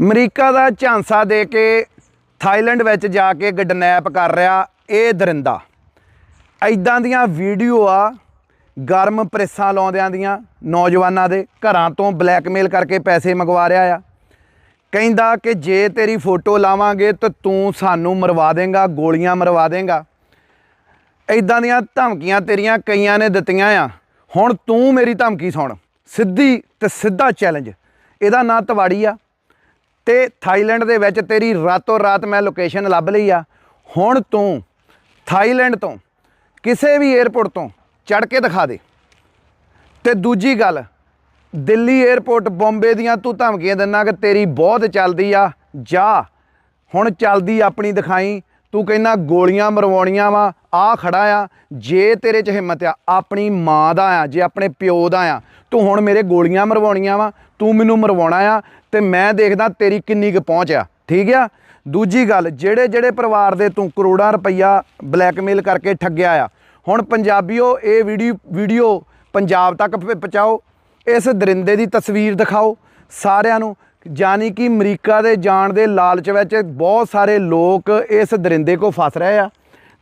America ਦਾ ਝਾਂਸਾ ਦੇ ਕੇ Thailand ਵਿੱਚ ਜਾ ਕੇ ਕਿਡਨੈਪ ਕਰ ਰਿਹਾ ਇਹ ਦਰਿੰਦਾ। ਐਦਾਂ ਦੀਆਂ ਵੀਡੀਓ ਆ, ਗਰਮ ਪ੍ਰੈਸਾਂ ਲਾਉਂਦਿਆਂ ਦੀਆਂ ਨੌਜਵਾਨਾਂ ਦੇ ਘਰਾਂ ਤੋਂ ਬਲੈਕਮੇਲ ਕਰਕੇ ਪੈਸੇ ਮੰਗਵਾ ਰਿਹਾ ਆ। ਕਹਿੰਦਾ ਕਿ ਜੇ ਤੇਰੀ ਫੋਟੋ ਲਾਵਾਂਗੇ ਤਾਂ ਤੂੰ ਸਾਨੂੰ ਮਰਵਾ ਦੇਂਗਾ, ਗੋਲੀਆਂ ਮਰਵਾ ਦੇਂਗਾ। ਐਦਾਂ ਦੀਆਂ ਧਮਕੀਆਂ ਤੇਰੀਆਂ ਕਈਆਂ ਨੇ ਦਿੱਤੀਆਂ ਆ। ਹੁਣ ਤੂੰ ਮੇਰੀ ਧਮਕੀ ਸੁਣ। ਸਿੱਧੀ ਤੇ ਸਿੱਧਾ ਚੈਲੰਜ ਇਹਦਾ ਨਾਂ ਤਵਾੜੀ ਆ। ਤੇ ਥਾਈਲੈਂਡ ਦੇ ਵਿੱਚ ਤੇਰੀ ਰਾਤੋਂ ਰਾਤ ਮੈਂ ਲੋਕੇਸ਼ਨ ਲੱਭ ਲਈ ਆ। ਹੁਣ ਤੂੰ ਥਾਈਲੈਂਡ ਤੋਂ ਕਿਸੇ ਵੀ 에ਅਰਪੋਰਟ ਤੋਂ ਚੜ ਕੇ ਦਿਖਾ ਦੇ। ਤੇ ਦੂਜੀ ਗੱਲ, ਦਿੱਲੀ 에ਅਰਪੋਰਟ ਬੰਬੇ ਦੀਆਂ ਤੂੰ ਧਮਕੀਆਂ ਦਿੰਨਾ ਕਿ ਤੇਰੀ ਬਹੁਤ ਚੱਲਦੀ ਆ। ਜਾ, ਹੁਣ ਚੱਲਦੀ ਆਪਣੀ ਦਿਖਾਈ। ਤੂੰ ਕਹਿੰਦਾ ਗੋਲੀਆਂ ਮਰਵਾਉਣੀਆਂ ਵਾ ਆ ਖੜਾ ਆ। ਜੇ ਤੇਰੇ 'ਚ ਹਿੰਮਤ ਆ, ਆਪਣੀ ਮਾਂ ਦਾ ਆ, ਜੇ ਆਪਣੇ ਪਿਓ ਦਾ ਆ, ਤੂੰ ਹੁਣ ਮੇਰੇ ਗੋਲੀਆਂ ਮਰਵਾਉਣੀਆਂ ਵਾ, ਤੂੰ ਮੈਨੂੰ ਮਰਵਾਉਣਾ ਆ ਤੇ ਮੈਂ ਦੇਖਦਾ ਤੇਰੀ ਕਿੰਨੀ ਕੁ ਪਹੁੰਚ ਆ। ਠੀਕ ਆ? ਦੂਜੀ ਗੱਲ, ਜਿਹੜੇ ਜਿਹੜੇ ਪਰਿਵਾਰ ਦੇ ਤੂੰ ਕਰੋੜਾਂ ਰੁਪਈਆ ਬਲੈਕਮੇਲ ਕਰਕੇ ਠੱਗਿਆ ਆ, ਹੁਣ ਪੰਜਾਬੀਓ, ਇਹ ਵੀਡੀਓ ਵੀਡੀਓ ਪੰਜਾਬ ਤੱਕ ਪਹੁੰਚਾਓ, ਇਸ ਦਰਿੰਦੇ ਦੀ ਤਸਵੀਰ ਦਿਖਾਓ ਸਾਰਿਆਂ ਨੂੰ। ਜਾਨੀ ਕਿ ਅਮਰੀਕਾ ਦੇ ਜਾਣ ਦੇ ਲਾਲਚ ਵਿੱਚ ਬਹੁਤ ਸਾਰੇ ਲੋਕ ਇਸ ਦਰਿੰਦੇ ਕੋ ਫਸ ਰਹੇ ਆ।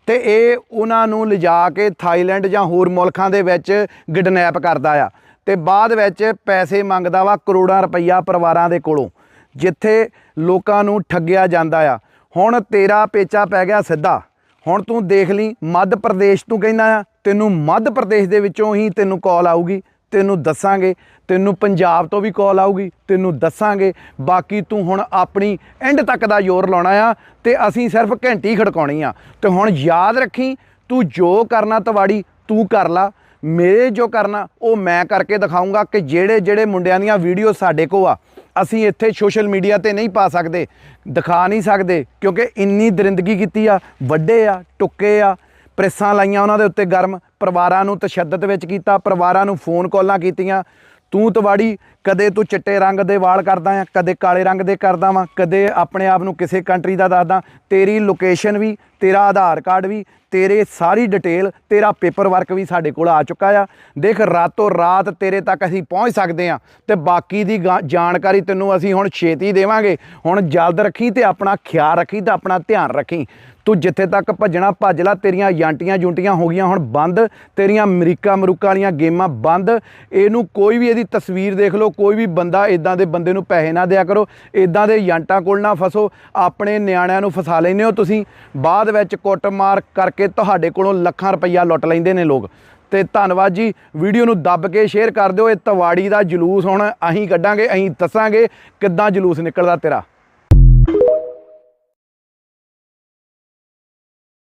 ਤੇ ਇਹ ਉਹਨਾਂ ਨੂੰ ਲਿਜਾ ਕੇ ਥਾਈਲੈਂਡ ਜਾਂ ਹੋਰ ਮੁਲਕਾਂ ਦੇ ਵਿੱਚ ਗਿਡਨੈਪ ਕਰਦਾ ਆ। ਤੇ ਬਾਅਦ ਵਿੱਚ ਪੈਸੇ ਮੰਗਦਾ ਵਾ ਕਰੋੜਾਂ ਰੁਪਈਆ ਪਰਿਵਾਰਾਂ ਦੇ ਕੋਲੋਂ, ਜਿੱਥੇ ਲੋਕਾਂ ਨੂੰ ਠੱਗਿਆ ਜਾਂਦਾ ਆ। ਹੁਣ ਤੇਰਾ ਪੇਚਾ ਪੈ ਗਿਆ ਸਿੱਧਾ। ਹੁਣ ਤੂੰ ਦੇਖ ਲਈ, ਮੱਧ ਪ੍ਰਦੇਸ਼ ਤੂੰ ਕਹਿੰਦਾ ਆ, ਤੈਨੂੰ ਮੱਧ ਪ੍ਰਦੇਸ਼ ਦੇ ਵਿੱਚੋਂ ਹੀ ਤੈਨੂੰ ਕਾਲ ਆਊਗੀ। ਤੈਨੂੰ ਦੱਸਾਂਗੇ, ਤੈਨੂੰ ਪੰਜਾਬ ਤੋਂ ਵੀ ਕਾਲ ਆਊਗੀ, ਤੈਨੂੰ ਦੱਸਾਂਗੇ। ਬਾਕੀ ਤੂੰ ਹੁਣ ਆਪਣੀ ਐਂਡ ਤੱਕ ਦਾ ਜ਼ੋਰ ਲਾਉਣਾ ਆ ਤੇ ਅਸੀਂ ਸਿਰਫ ਘੰਟੀ ਖੜਕਾਉਣੀ ਆ। ਤੇ ਹੁਣ ਯਾਦ ਰੱਖੀ, ਤੂੰ ਜੋ ਕਰਨਾ ਤਵਾੜੀ, ਤੂੰ ਕਰ ਲਾ। ਮੇਰੇ ਜੋ ਕਰਨਾ, ਉਹ ਮੈਂ ਕਰਕੇ ਦਿਖਾਉਂਗਾ ਕਿ ਜਿਹੜੇ ਜਿਹੜੇ ਮੁੰਡਿਆਂ ਦੀਆਂ ਵੀਡੀਓ ਸਾਡੇ ਕੋ ਆ। ਅਸੀਂ ਇੱਥੇ ਸੋਸ਼ਲ ਮੀਡੀਆ ਤੇ ਨਹੀਂ ਪਾ ਸਕਦੇ, ਦਿਖਾ ਨਹੀਂ ਸਕਦੇ, ਕਿਉਂਕਿ ਇੰਨੀ ਦਰਿੰਦਗੀ ਕੀਤੀ ਆ, ਵੱਡੇ ਆ, ਟੁੱਕੇ ਆ ਪ੍ਰੈਸਾਂ ਲਾਈਆਂ ਉਹਨਾਂ ਦੇ ਉੱਤੇ ਗਰਮ, ਪਰਿਵਾਰਾਂ ਨੂੰ ਤਸ਼ੱਦਦ ਵਿੱਚ ਕੀਤਾ, ਪਰਿਵਾਰਾਂ ਨੂੰ ਫੋਨ ਕਾਲਾਂ ਕੀਤੀਆਂ। ਤੂੰ ਤਵਾੜੀ, ਕਦੇ ਤੂੰ ਚਿੱਟੇ ਰੰਗ ਦੇ ਵਾਲ ਕਰਦਾ ਆ, ਕਦੇ ਕਾਲੇ ਰੰਗ ਦੇ ਕਰਦਾ ਵਾਂ, ਕਦੇ ਆਪਣੇ ਆਪ ਨੂੰ ਕਿਸੇ ਕੰਟਰੀ ਦਾ ਦੱਸਦਾ। ਤੇਰੀ ਲੋਕੇਸ਼ਨ ਵੀ ਤੇਰਾ ਆਧਾਰ ਕਾਰਡ ਵੀ, ਤੇਰੇ ਸਾਰੀ ਡਿਟੇਲ ਤੇਰਾ ਪੇਪਰ ਵਰਕ ਵੀ ਸਾਡੇ ਕੋਲ ਆ ਚੁੱਕਾ ਆ। ਦੇਖ, ਰਾਤੋਂ ਰਾਤ ਤੇਰੇ ਤੱਕ ਅਸੀਂ ਪਹੁੰਚ ਸਕਦੇ ਆ ਤੇ ਬਾਕੀ ਦੀ ਗਾ- ਜਾਣਕਾਰੀ ਤੈਨੂੰ ਅਸੀਂ ਹੁਣ ਛੇਤੀ ਦੇਵਾਂਗੇ। ਹੁਣ ਜਲਦ ਰੱਖੀ ਤੇ ਆਪਣਾ ਖਿਆਲ ਰੱਖੀ ਤੇ ਆਪਣਾ ਧਿਆਨ ਰੱਖੀ। ਤੂੰ ਜਿੱਥੇ ਤੱਕ ਭੱਜਣਾ ਭੱਜ ਲੈ, ਤੇਰੀਆਂ ਜਾਂਟੀਆਂ ਜੁੰਟੀਆਂ ਹੋ ਗਈਆਂ ਹੁਣ ਬੰਦ, ਤੇਰੀਆਂ ਅਮਰੀਕਾ ਮਰੂਕਾ ਵਾਲੀਆਂ ਗੇਮਾਂ ਬੰਦ। ਇਹਨੂੰ ਕੋਈ ਵੀ ਇਹਦੀ ਤਸਵੀਰ ਦੇਖ ਲਓ, ਕੋਈ ਵੀ ਬੰਦਾ ਇਦਾਂ ਦੇ ਬੰਦੇ ਨੂੰ ਪੈਸੇ ਨਾ ਦਿਆ ਕਰੋ ਇਦਾਂ ਦੇ ਏਜੰਟਾਂ ਕੋਲ ਨਾ ਫਸੋ, ਆਪਣੇ ਨਿਆਣਿਆਂ ਨੂੰ ਫਸਾ ਲੈਂਦੇ ਹੋ ਤੁਸੀਂ। ਬਾਅਦ ਵਿੱਚ ਕੁੱਟਮਾਰ ਕਰਕੇ ਤੁਹਾਡੇ ਕੋਲੋਂ ਲੱਖਾਂ ਰੁਪਈਆ ਲੁੱਟ ਲੈਂਦੇ ਨੇ ਲੋਕ। ਤੇ ਧੰਨਵਾਦ ਜੀ। ਵੀਡੀਓ ਨੂੰ ਦੱਬ ਕੇ ਸ਼ੇਅਰ ਕਰ ਦਿਓ। ਇਹ ਤਵਾੜੀ ਦਾ ਜਲੂਸ ਹੁਣ ਅਸੀਂ ਕੱਢਾਂਗੇ, ਅਸੀਂ ਦੱਸਾਂਗੇ ਕਿੱਦਾਂ ਜਲੂਸ ਨਿਕਲਦਾ ਤੇਰਾ।